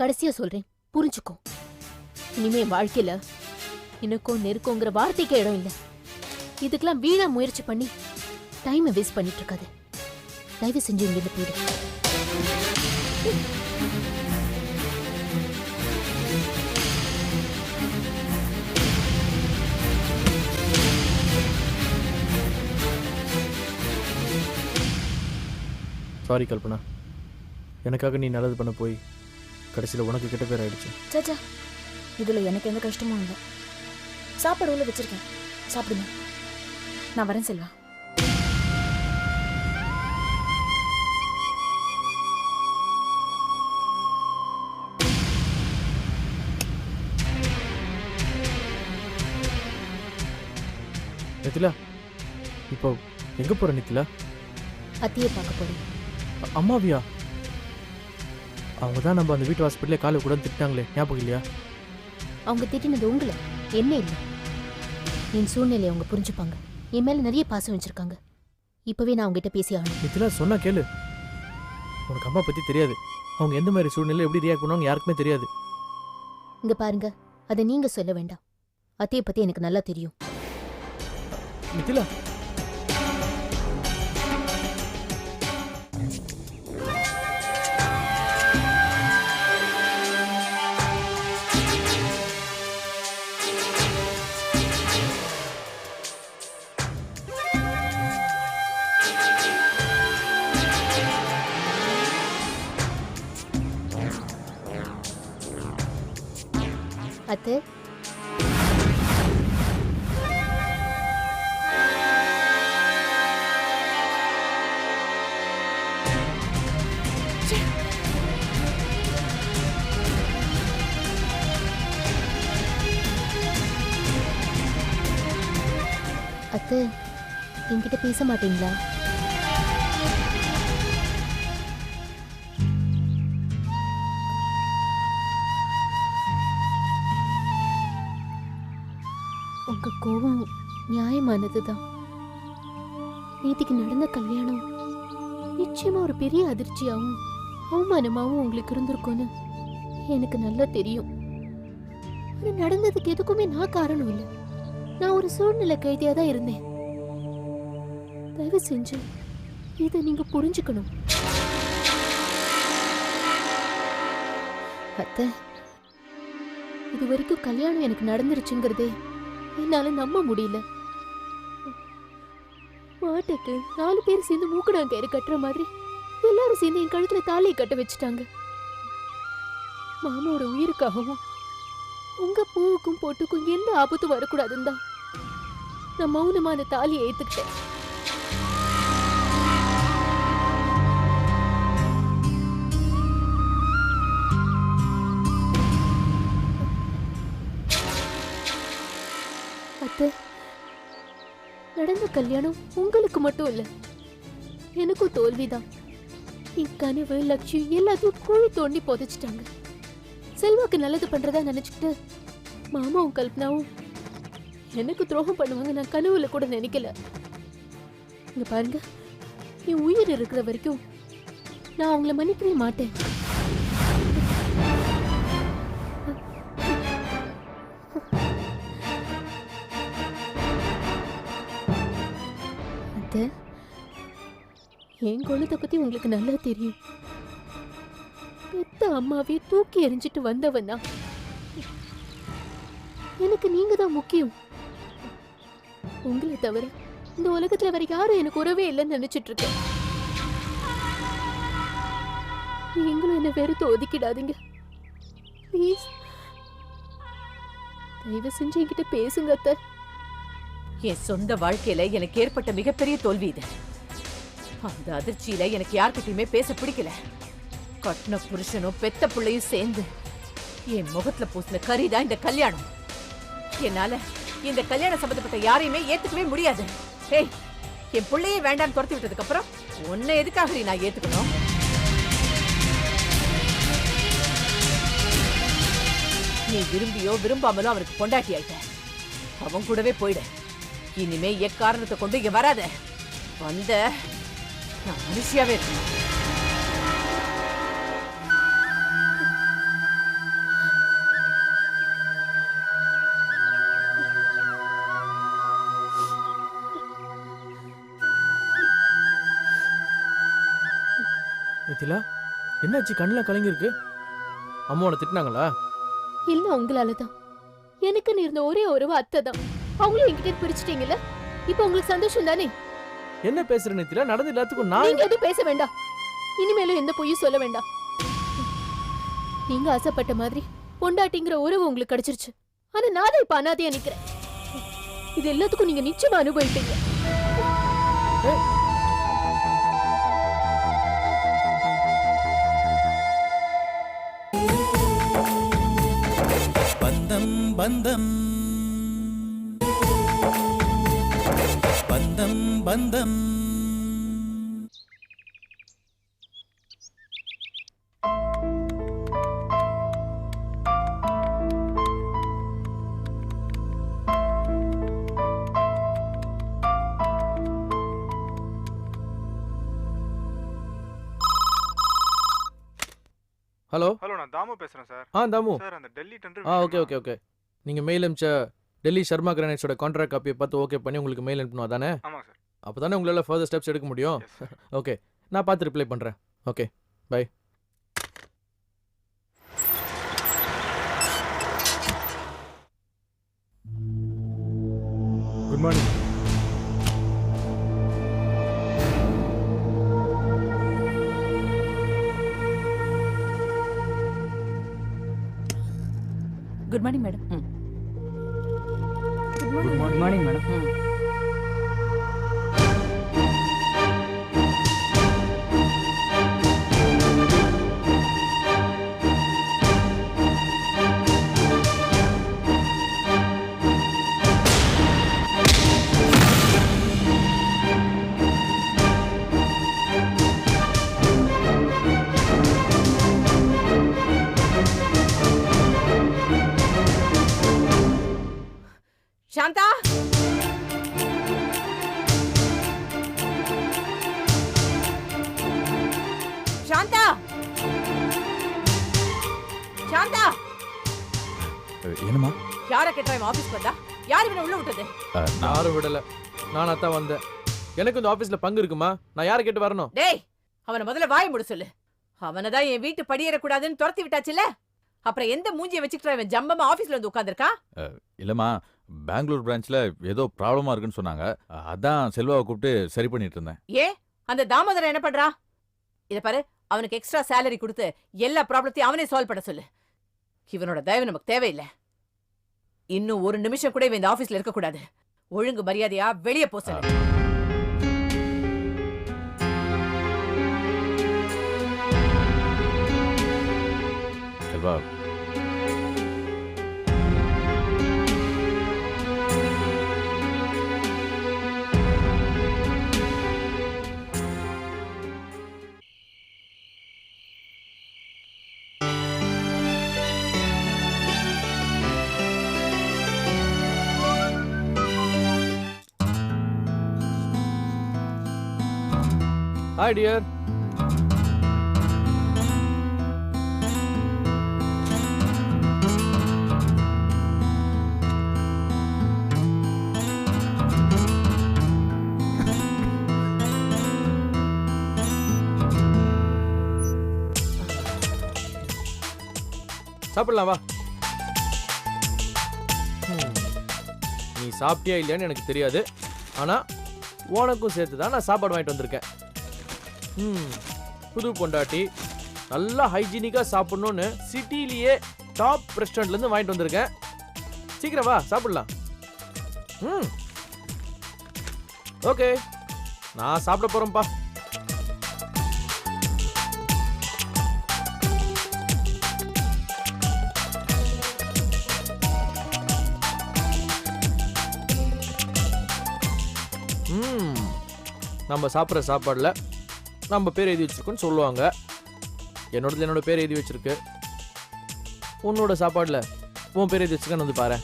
கடைசியா சொல்றேன். புரிஞ்சுக்கோ. இனிமே என் வாழ்க்கையில எனக்கும் நெருக்கோங்கிற வார்த்தைக்கு இடம் இல்லை. இதுக்கெல்லாம் வீணா முயற்சி பண்ணி டைமை வேஸ்ட் பண்ணிட்டு இருக்காது தயவு செஞ்சு இங்கிருந்து போயிடு. சாரி கல்பனா. எனக்காக நீ நல்லது பண்ண போய் கடைசியில் உனக்கு கெட்ட பேர் ஆயிடுச்சு. சச்சா இதுல எனக்கு எந்த கஷ்டமும் இல்லை. சாப்பாடு உள்ள வச்சிருக்கேன். சாப்பிடுங்க. நான் வரேன் செல்வா. நித்திலா இப்போ எங்கே போகிற நித்திலா? அத்தியை பார்க்க போறேன். அம்மாவியா? அவங்க தான் நம்ம அந்த வீட்டு ஹாஸ்பிட்டலே காலை கூட திட்டாங்களே ஞாபகம் இல்லையா? அவங்க திட்டினது உங்களை. என்ன இல்லை? என் சூழ்நிலையை அவங்க புரிஞ்சுப்பாங்க. என் மேல நிறைய பாசம் வச்சிருக்காங்க. இப்பவே நான் அவங்ககிட்ட பேசி ஆகணும். நித்திலா சொன்னா கேளு. உனக்கு அம்மா பற்றி தெரியாது. அவங்க எந்த மாதிரி சூழ்நிலை எப்படி ரியாக்ட் பண்ணுவாங்க யாருக்குமே தெரியாது. இங்க பாருங்க. அதை நீங்க சொல்ல வேண்டாம். அத்தையை பத்தி எனக்கு நல்லா தெரியும். நித்திலா அத்தை. அத்து என்கிட்ட பேச மாட்டீங்களா? உங்க கோபம் நியாயமானதுதான். நேத்திக்கு நடந்த கல்யாணம் நிச்சயமா ஒரு பெரிய அதிர்ச்சியாவும் அவமானமாகவும் உங்களுக்கு இருந்திருக்கும்னு எனக்கு நல்லா தெரியும். ஆனால் நடந்ததுக்கு எதுக்குமே நான் காரணம் இல்லை. நான் ஒரு சூழ்நிலை கைதியா தான் இருந்தேன். தயவு செஞ்சு இதை நீங்க புரிஞ்சுக்கணும். அத்தை இது வரைக்கும் கல்யாணம் எனக்கு நடந்துருச்சுங்கிறதே என்னால நம்ப முடியல. மாட்டுக்கு நாலு பேர் சேர்ந்து மூக்கடாங்கயிறு கட்டுற மாதிரி எல்லாரும் சேர்ந்து என் கழுத்துல தாலியை கட்ட வச்சுட்டாங்க. மாமாவோட உயிருக்காகவும் உங்க பூவுக்கும் பொட்டுக்கும் எந்த ஆபத்தும் வரக்கூடாதுன்னு தான் நான் மௌனமா அந்த தாலியை ஏத்துக்கிட்டேன். கல்யாணம் உங்களுக்கு மட்டும் இல்ல. எனக்கும் தோல்விதான். என் கனவு லட்சியம் எல்லாத்தையும் குழி தோண்டி புதைச்சிட்டாங்க. செல்வாக்கு நல்லது பண்றதா நினைச்சுக்கிட்டு மாமாவும் கல்பனாவும் எனக்கு துரோகம் பண்ணுவாங்க நான் கனவுல கூட நினைக்கல. இங்க பாருங்க என் உயிர் இருக்கிற வரைக்கும் நான் அவங்கள மன்னிக்கவே மாட்டேன். என் குணத்தை பத்தி உங்களுக்கு நல்லா தெரியும். பெத்த அம்மாவே தூக்கி எறிஞ்சிட்டு வந்தவனா? எனக்கு நீங்க தான் முக்கியம். உங்களை தவிர இந்த உலகத்துல வேற யாரும் எனக்கு உறவே இல்லைன்னு நினைச்சிட்டு இருக்கேன் நீங்களும் என்ன வெறுத்து ஒதுக்கிடாதீங்க. ப்ளீஸ் தயவு செஞ்சு என்கிட்ட பேசுங்க அத்தை. என் சொந்த வாழ்க்கையில எனக்கு ஏற்பட்ட மிகப்பெரிய தோல்வி இது. அந்த அதிர்ச்சியில எனக்கு யார்கிட்டயுமே பேச பிடிக்கல. கட்டின புருஷனும் பெத்த பிள்ளையும் சேர்ந்து என் முகத்துல பூசின கறிதான் இந்த கல்யாணம். என்னால இந்த கல்யாணம் சம்பந்தப்பட்ட யாரையுமே ஏத்துக்கவே முடியாது. ஏய் என் பிள்ளையே வேண்டாம்னு துரத்தி விட்டதுக்கு அப்புறம் உன்னை எதுக்காக நான் ஏத்துக்கணும்? நீ விரும்பியோ விரும்பாமலோ அவருக்கு பொண்டாட்டி ஆயிட்ட. அவன் கூடவே போயிடு. இனிமே எக்காரணத்தை கொண்டு இங்க வராத. வந்த நான் மனுஷியாவே இருக்கேன் மிதிலா என்னாச்சு கண்ணில் கலங்கியிருக்கு? அம்மாவோட திட்டினாங்களா? இல்லை உங்களால தான் எனக்கு இருந்த ஒரே உறவு அத்தை தான் அவங்களும் என்கிட்ட பிரிச்சிட்டீங்கல்ல? இப்போ உங்களுக்கு சந்தோஷம் தானே என்ன பேசுற நித்திலா? நடந்து எல்லாத்துக்கும் நான் நீங்க எதுவும் பேச வேண்டாம். இனிமேலும் எந்த பொய்யும் சொல்ல வேண்டாம். நீங்க ஆசைப்பட்ட மாதிரி பொண்டாட்டிங்கிற உறவு உங்களுக்கு கிடைச்சிருச்சு. ஆனா நான் தான் இப்ப அனாதையா நிக்கிறேன். இது எல்லாத்துக்கும் நீங்க நிச்சயமா அனுபவிப்பீங்க. பந்தம் பந்தம். பந்தம் ஹலோ? ஹலோ நான் தாமு பேசுறேன் சார். ஆ தாமு. சார் அந்த டெல்லி டெண்டர் ஆ ஓகே ஓகே ஓகே. நீங்கள் மெயில் அனுப்பிச்ச டெல்லி சர்மா கிரானைட்ஸோட கான்ட்ராக்ட் காப்பியை பார்த்து ஓகே பண்ணி உங்களுக்கு மெயில் அனுப்பணும் அதானே? ஆமாங்க சார். அப்போ தானே உங்களால் ஃபர்தர் ஸ்டெப்ஸ் எடுக்க முடியும்? ஓகே நான் பார்த்து ரிப்ளை பண்ணுறேன் okay bye good morning good morning madam good morning madam Shantha! என்னம்மா? யார கேட்டா இவன் ஆபீஸ்க்கு வந்தா? யார் இவனை உள்ள விட்டது? யாரும் விடலை. நானாக தான் வந்தேன். எனக்கு இந்த ஆஃபீஸில் பங்கு இருக்குமா? நான் யாரை கேட்டு வரணும்? டேய் அவனை முதல்ல வாய் முடு சொல்லு. அவனை தான் என் வீட்டு படியேறக்கூடாதுன்னு துரத்தி விட்டாச்சுல அப்புறம் எந்த மூஞ்சியை வச்சுக்கிட்டு இவன் ஜம்பமா ஆபீஸ்ல வந்து உட்கார்ந்திருக்கான் இல்லைம்மா. பெங்களூர் பிரான்ச்சில் ஏதோ ப்ராப்ளமாக இருக்குன்னு சொன்னாங்க. அதான் செல்வாவை கூப்பிட்டு சரி பண்ணிட்டு இருந்தேன். ஏ அந்த தாமோதரன் என்ன பண்றான் இத பாரு அவனுக்கு எக்ஸ்ட்ரா சேலரி கொடுத்து எல்லா ப்ராப்ளத்தையும் அவனே சால்வ் பண்ண சொல்லு. இவனோட தயவு நமக்கு தேவையில்லை. இன்னும் ஒரு நிமிஷம் கூட இவன் இந்த ஆபீஸ்ல இருக்கக்கூடாது ஒழுங்கு மரியாதையா வெளியே போ சொல்லு. செல்வா ஹாய் டியர் சாப்பிடலாம் வா. நீ சாப்பிட்டியா இல்லையான்னு எனக்கு தெரியாது. ஆனால் உனக்கும் சேர்த்து தான் நான் சாப்பாடு வாங்கிட்டு வந்திருக்கேன். புது பொண்டாட்டி. நல்லா ஹைஜீனிக்காக சாப்பிட்ணுன்னு சிட்டிலேயே டாப் ரெஸ்டாரண்ட்லேருந்து வாங்கிட்டு வந்திருக்கேன். சீக்கிரம் வா சாப்பிடலாம். ம். ஓகே. நான் சாப்பிட போகிறேன்ப்பா ம். நம்ம சாப்பிட்ற சாப்பாடில் நம்ம பேர் எழுதி வச்சிருக்கோன்னு சொல்லுவாங்க. என்னோடது என்னோட பேர் எழுதி வச்சிருக்கு. உன்னோட சாப்பாடில் உன் பேர் எழுதி வச்சிருக்கேன்னு வந்து பாரு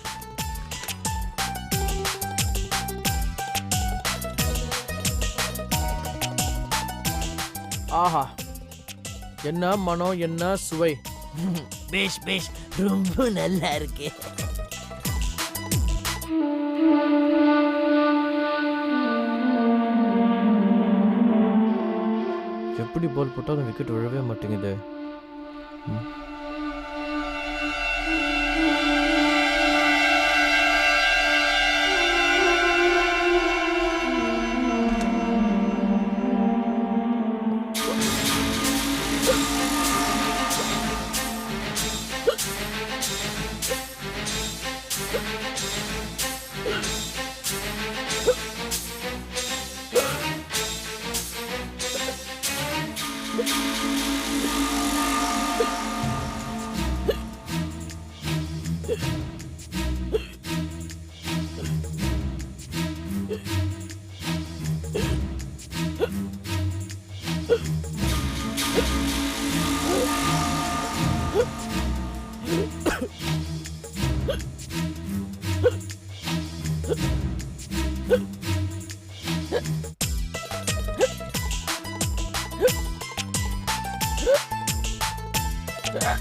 ஆஹா. என்ன மனம் என்ன சுவை? பேஷ் பேஷ். ரொம்ப நல்லா இருக்கு. எப்படி பால் போட்டாலும் விக்கெட் விழவே மாட்டேங்குது ம்.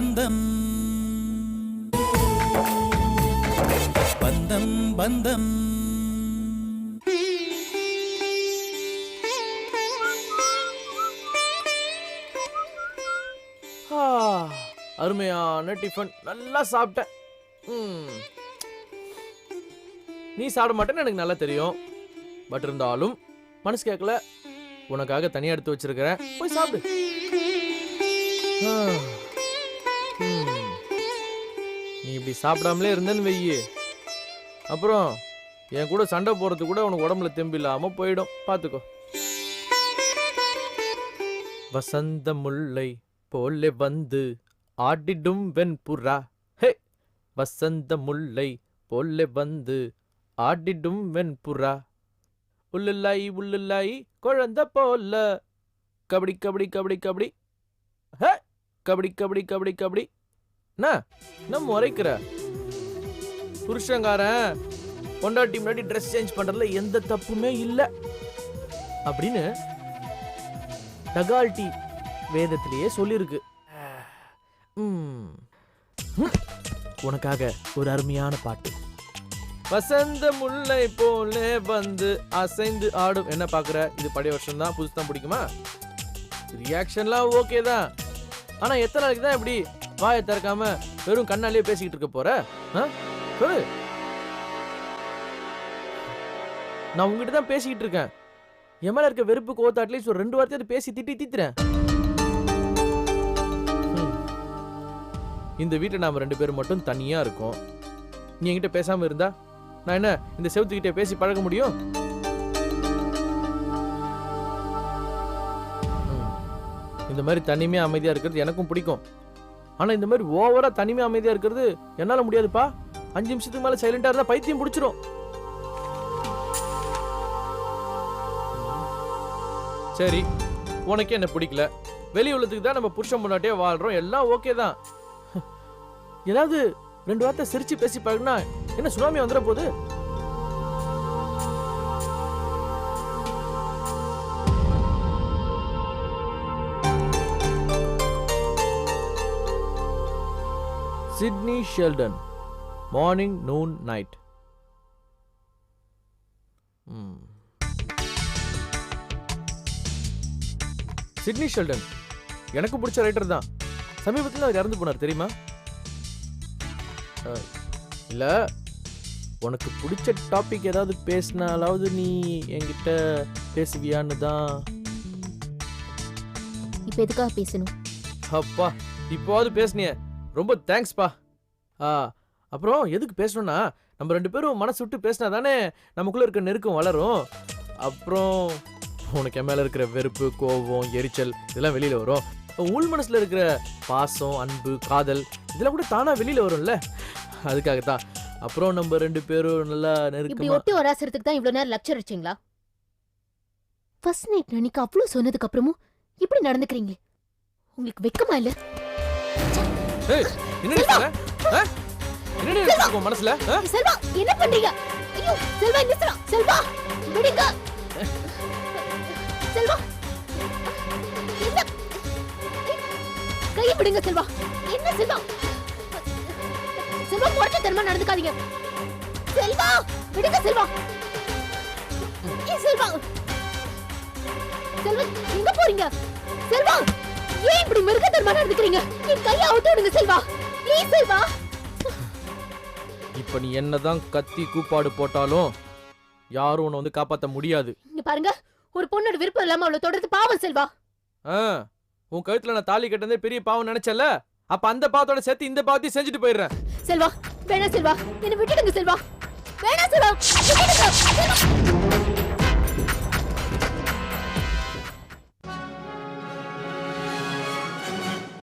பந்தம். பந்தம் பந்தம். அருமையான டிஃபன் நல்லா சாப்பிட்டேன். நீ சாப்பிட மாட்டேன்னு எனக்கு நல்லா தெரியும். பட் இருந்தாலும் மனசு கேட்கல உனக்காக தனியாக எடுத்து வச்சிருக்கிறேன். போய் சாப்பிடு. இப்படி சாப்பிடாமலே இருந்தேன்னு வெய்யி அப்புறம் என் கூட சண்டை போகிறது கூட உனக்கு உடம்புல தெம்பு இல்லாமல் போயிடும். பார்த்துக்கோ வசந்த முல்லை போலே வந்து ஆடிடும் வெண்புறா. ஹே! வசந்த முல்லை போலே வந்து ஆடிடும் வெண்புறா. உள்ளுல்லாய் உள்ளுல்லாய் குழந்த போல. கபடி கபடி கபடி கபடி. ஹே! கபடி கபடி கபடி கபடி. என்ன? முறைக்கிற? புருஷங்காரன் பொண்டாட்டி முன்னாடி ட்ரெஸ் சேஞ்ச் பண்றதுல எந்த தப்புமே இல்லை. அப்படின்னு டகால்டி வேதத்திலேயே சொல்லியிருக்கு உனக்காக ஒரு அருமையான பாட்டு. வசந்த முல்லை போலே வந்து அசைந்து ஆடும். என்ன பாக்குற? இது பழைய வருஷம் தான் புதுசு தான் பிடிக்குமா? ரியாக்ஷன்லாம் ஓகே தான். ஆனா எத்தனை நாளைக்கு தான் இப்படி வாயை திறக்காம வெறும் கண்ணாலேயே பேசிக்கிட்டு இருக்க போற? ஆ? சொல்லு. நான் உங்ககிட்ட தான் பேசிக்கிட்டு இருக்கேன். என் மேல இருக்க வெறுப்பு கோவத்தை அட்லீஸ்ட் ஒரு ரெண்டு வார்த்தையாவது பேசி திட்டி தீத்துறேன். இந்த வீட்டில் நாம ரெண்டு பேரும் மட்டும் தனியா இருக்கோம். நீ என்கிட்ட பேசாம இருந்தா நான் என்ன இந்த செவத்துக்கிட்ட பேசி பழக முடியும்? இந்த மாதிரி தனிமையா அமைதியா இருக்கிறது எனக்கும் பிடிக்கும். ஆனால் இந்த மாதிரி ஓவராக தனிமை அமைதியாக இருக்கிறது என்னால் முடியாதுப்பா. அஞ்சு நிமிஷத்துக்கு மேலே சைலண்டாக இருந்தால் பைத்தியம் பிடிச்சிரும். சரி உனக்கே என்ன பிடிக்கல? வெளி உள்ளதுக்கு தான் நம்ம புருஷன் முன்னாடியே வாழ்கிறோம் எல்லாம் ஓகே தான். ஏதாவது ரெண்டு வார்த்தை சிரித்து பேசி பாருங்கன்னா என்ன சுனாமி வந்துட போகுது Sidney Sheldon morning noon night Sidney Sheldon எனக்கு பிடிச்ச ரைட்டர் தான். சமீபத்தில் அவர் இறந்து போனார் தெரியுமா? இல்ல. உனக்கு பிடிச்ச டாபிக் ஏதாவது பேசினாலாவது நீ என்கிட்ட பேசுவியான்னு தான். இப்ப எதுக்காக பேசணும்? அப்பா இப்போவாவது பேசுனியே. ரொம்ப தேங்க்ஸ்ப்பா ஆ அப்புறம் எதுக்கு பேசணும்னா நம்ம ரெண்டு பேரும் மனசு விட்டு பேசினா தானே நமக்குள்ள இருக்க நெருக்கம் வளரும். அப்புறம் உனக்கு என் மேல இருக்கிற வெறுப்பு கோபம் எரிச்சல் இதெல்லாம் வெளியில வரும். உள் மனசுல இருக்கிற பாசம் அன்பு காதல் இதெல்லாம் கூட தானா வெளியில வரும்ல. அதுக்காகத்தான். அப்புறம் நம்ம ரெண்டு பேரும் நல்லா இப்படி நெருக்கமா ஒட்டி வராசறதுக்கு தான் இவ்வளவு நேரம் லெக்சர் வச்சீங்களா? ஃபர்ஸ்ட் நைட் அன்னைக்கு அவ்வளவு சொன்னதுக்கு அப்புறமும் இப்படி நடந்துக்கிறீங்களே. உங்களுக்கு வெக்கமா இல்ல? ஏய், என்னடி சொல்ற? ஆ? என்னடி நினைச்சிட்டு உன் மனசுல? ஆ? செல்வா என்ன பண்றீங்க? ஐயோ செல்வா நிறுத்தலாம் செல்வா விடுங்க. செல்வா என்ன? கையை விடுங்க செல்வா. என்ன செல்வா? செல்வா முறைச்ச தரமா நடந்துக்காதீங்க. செல்வா விடுங்க செல்வா. செல்வா. செல்வா எங்க போறீங்க? செல்வா! ஏன் இப்படி மிருகத்தனமா நடந்துக்கிறீங்க என் கையை அவுத்து விடுங்க செல்வா. ப்ளீஸ் செல்வா. இப்ப நீ என்னதான் கத்தி கூப்பாடு போட்டாலும் யாரும் உன்னை வந்து காப்பாத்த முடியாது. இங்க பாருங்க ஒரு பொண்ணோட விருப்பம் இல்லாம அவளை தொடர்ந்து பாவம் செல்வா. ஆ, உன் கழுத்துல நான் தாலி கட்டதே பெரிய பாவம் நினைச்சல அப்ப அந்த பாவத்தோட சேர்த்து இந்த பாவத்தையும் செஞ்சுட்டு போயிடுறேன். செல்வா வேணா செல்வா. என்ன விட்டுடுங்க செல்வா. வேணா செல்வா. விட்டுடுங்க செல்வா.